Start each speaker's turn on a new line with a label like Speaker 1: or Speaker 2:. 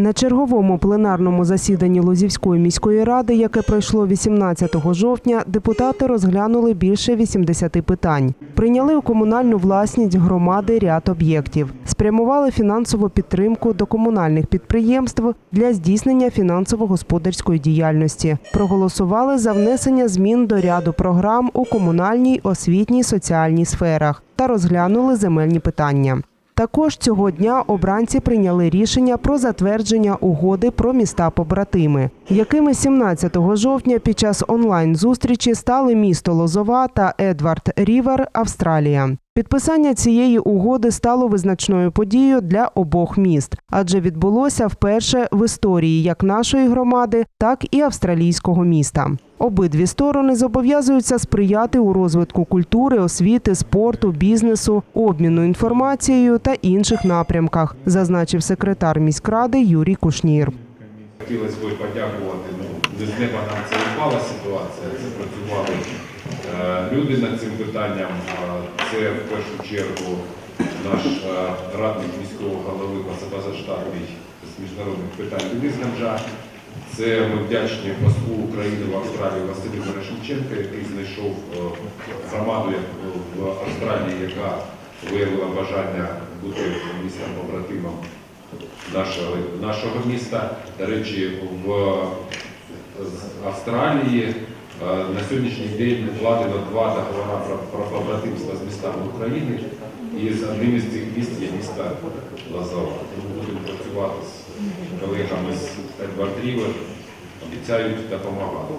Speaker 1: На черговому пленарному засіданні Лозівської міської ради, яке пройшло 18 жовтня, депутати розглянули більше 80 питань. Прийняли у комунальну власність громади ряд об'єктів, спрямували фінансову підтримку до комунальних підприємств для здійснення фінансово-господарської діяльності. Проголосували за внесення змін до ряду програм у комунальній, освітній, соціальній сферах та розглянули земельні питання. Також цього дня обранці прийняли рішення про затвердження угоди про міста побратими, якими 17 жовтня під час онлайн-зустрічі стали місто Лозова та Едвард Рівер, Австралія. Підписання цієї угоди стало визначною подією для обох міст, адже відбулося вперше в історії як нашої громади, так і австралійського міста. Обидві сторони зобов'язуються сприяти у розвитку культури, освіти, спорту, бізнесу, обміну інформацією та інших напрямках, зазначив секретар міськради Юрій Кушнір.
Speaker 2: Хотілося б подякувати. Ну, не з неба нам це впала ситуація. Це працювали е, люди над цим питанням. Це в першу чергу наш е, радник міського голови позаштатний з міжнародних питань Денис Ганжа. Це ми вдячні послу України в Австралії Василю Мирошниченка, який знайшов е, громаду в Австралії, яка виявила бажання бути містом побратимом нашого, нашого міста. До речі, в Австралії е, на сьогоднішній день укладено два договори про, побратимство з містами України. І з одним із цих міст є місто Лазова. Тому будемо працювати з колегами з Едвард Рівер, обіцяють допомагати.